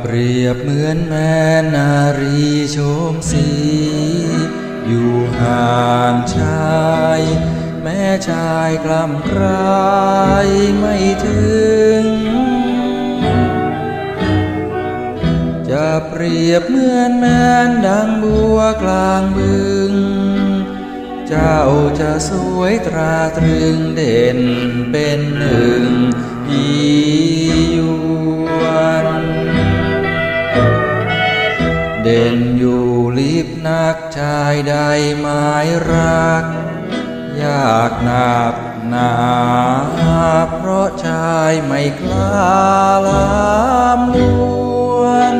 เปรียบเหมือนแม่นารีโฉมสี อยู่ห่างชาย แม่ชายกล้ำกลายไม่ถึง จะเปรียบเหมือนแม่นดังบัวกลางบึง เจ้าจะสวยตราตรึงเด่นเป็นหนึ่งยี เด่นอยู่ลิบนักชายใดหมายรัก ยากหนักหนาเพราะชายไม่กล้าลามลวน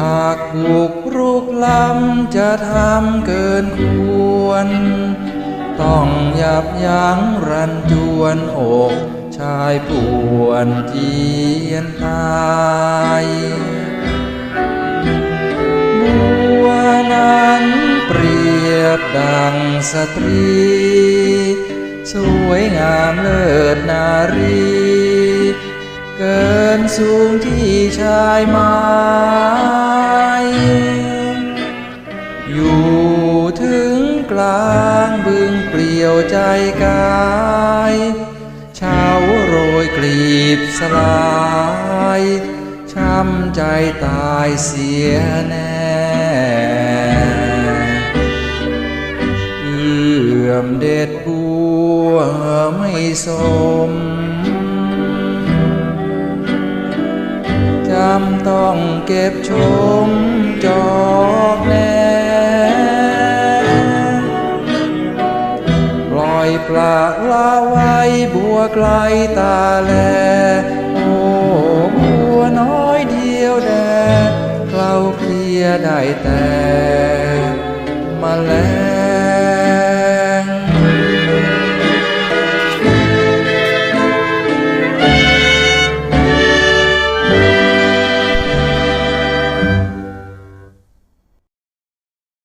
หากบุกรุกล้ำจะทำเกินควร ต้องยับยั้งรันจวนอกชายปวนเจียนตาย ดังสตรี สวยงามเลิศนารี เกินสูงที่ชายไม้อยู่ถึงกลางบึงเปลี่ยวใจกายเช้าโรยกลีบสลาย ช้ำใจตายเสียแน่ อมเด็ดบัวไม่สมจำต้องเก็บชมจอกแน่ปล่อยปลาละไว้บัวไกลตาแล โอ้บัวน้อยเดียวแดเกลาเคลียได้แต่